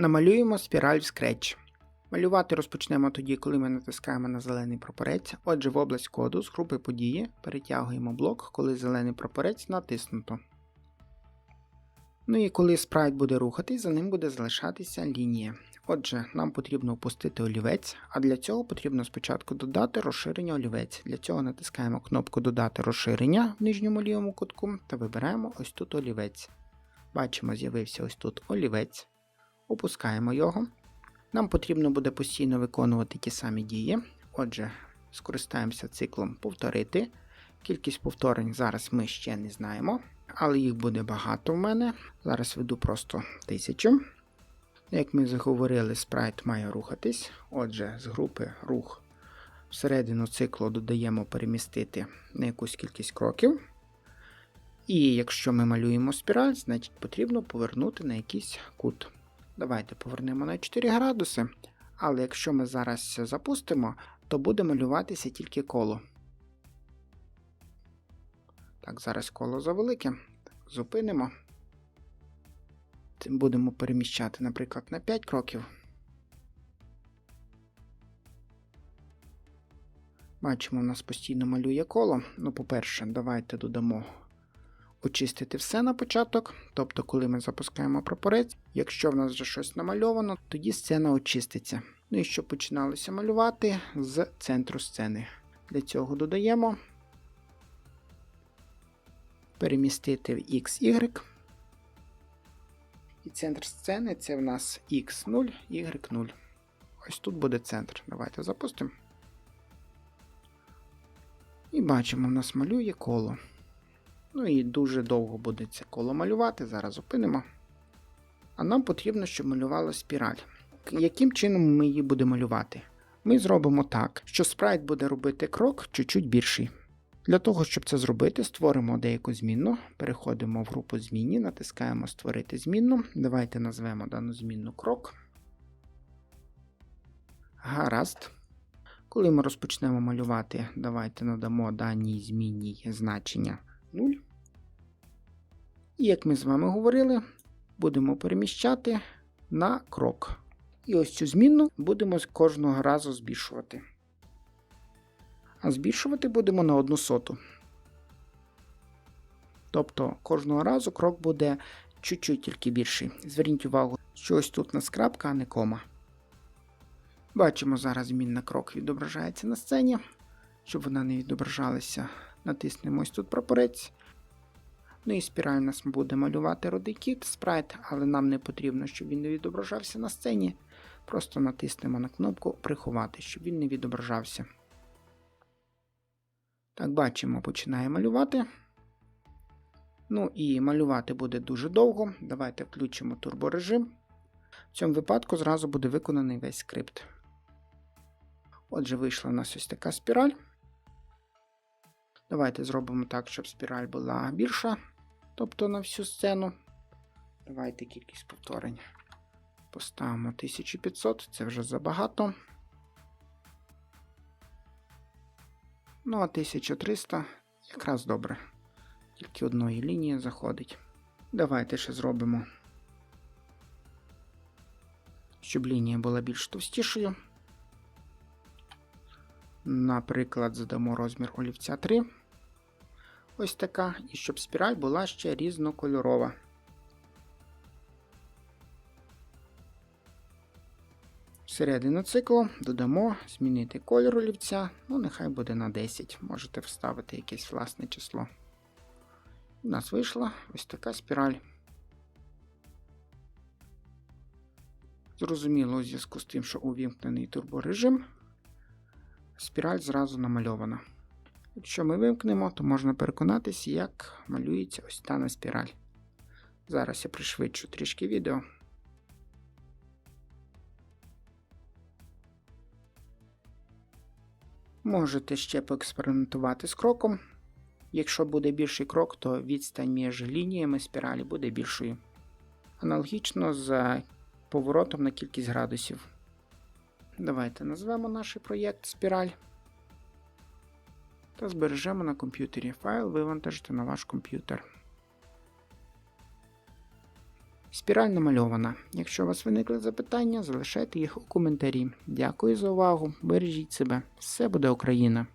Намалюємо спіраль в Scratch. Малювати розпочнемо тоді, коли ми натискаємо на зелений прапорець. Отже, в область коду з групи події перетягуємо блок, коли зелений прапорець натиснуто. Ну і коли спрайт буде рухатись, за ним буде залишатися лінія. Отже, нам потрібно опустити олівець, а для цього потрібно спочатку додати розширення олівець. Для цього натискаємо кнопку Додати розширення в нижньому лівому кутку та вибираємо ось тут олівець. Бачимо, з'явився ось тут олівець. Опускаємо його. Нам потрібно буде постійно виконувати ті самі дії. Отже, скористаємося циклом повторити. Кількість повторень зараз ми ще не знаємо, але їх буде багато в мене. Зараз веду просто 1000. Як ми заговорили, спрайт має рухатись. Отже, з групи рух всередину циклу додаємо перемістити на якусь кількість кроків. І якщо ми малюємо спіраль, значить потрібно повернути на якийсь кут. Давайте повернемо на 4 градуси. Але якщо ми зараз запустимо, то буде малюватися тільки коло. Так, зараз коло завелике. Зупинимо. Будемо переміщати, наприклад, на 5 кроків. Бачимо, у нас постійно малює коло. Ну, по-перше, давайте додамо очистити все на початок. Тобто, коли ми запускаємо прапорець, якщо в нас вже щось намальовано, тоді сцена очиститься. Ну і щоб починалося малювати з центру сцени. Для цього додаємо перемістити в XY. І центр сцени це в нас X0, Y0. Ось тут буде центр. Давайте запустимо. І бачимо, в нас малює коло. Ну і дуже довго буде це коло малювати. Зараз зупинимо. А нам потрібно, щоб малювала спіраль. Яким чином ми її будемо малювати? Ми зробимо так, що спрайт буде робити крок чуть-чуть більший. Для того, щоб це зробити, створимо деяку змінну, переходимо в групу змінні, натискаємо Створити змінну. Давайте назвемо дану змінну крок. Гаразд. Коли ми розпочнемо малювати, давайте надамо даній змінній значення 0. І як ми з вами говорили, будемо переміщати на крок. І ось цю змінну будемо кожного разу збільшувати. А збільшувати будемо на одну соту. Тобто кожного разу крок буде чуть-чуть тільки більший. Зверніть увагу, що ось тут нас крапка, а не кома. Бачимо, зараз змін на крок відображається на сцені. Щоб вона не відображалася, натиснемо ось тут прапорець. Ну і спіраль нас буде малювати родий кіт, спрайт, але нам не потрібно, щоб він не відображався на сцені. Просто натиснемо на кнопку Приховати, щоб він не відображався. Так, бачимо, починає малювати. Ну і малювати буде дуже довго. Давайте включимо турборежим. В цьому випадку зразу буде виконаний весь скрипт. Отже, вийшла у нас ось така спіраль. Давайте зробимо так, щоб спіраль була більша, тобто на всю сцену. Давайте кількість повторень. Поставимо 1500, це вже забагато. Ну, а 1300 якраз добре. Тільки одної лінії заходить. Давайте ще зробимо, щоб лінія була більш товстішою. Наприклад, задамо розмір олівця 3. Ось така. І щоб спіраль була ще різнокольорова. Всередину циклу додамо змінити кольор олівця, ну нехай буде на 10. Можете вставити якесь власне число. У нас вийшла ось така спіраль. Зрозуміло, у зв'язку з тим, що увімкнений турборежим, спіраль зразу намальована. Якщо ми вимкнемо, то можна переконатися, як малюється ось дана спіраль. Зараз я пришвидшу трішки відео. Можете ще поекспериментувати з кроком. Якщо буде більший крок, то відстань між лініями спіралі буде більшою. Аналогічно з поворотом на кількість градусів. Давайте назвемо наш проєкт спіраль. Та збережемо на комп'ютері. Файл вивантажити на ваш комп'ютер. Спіраль намальована. Якщо у вас виникли запитання, залишайте їх у коментарі. Дякую за увагу. Бережіть себе. Все буде Україна!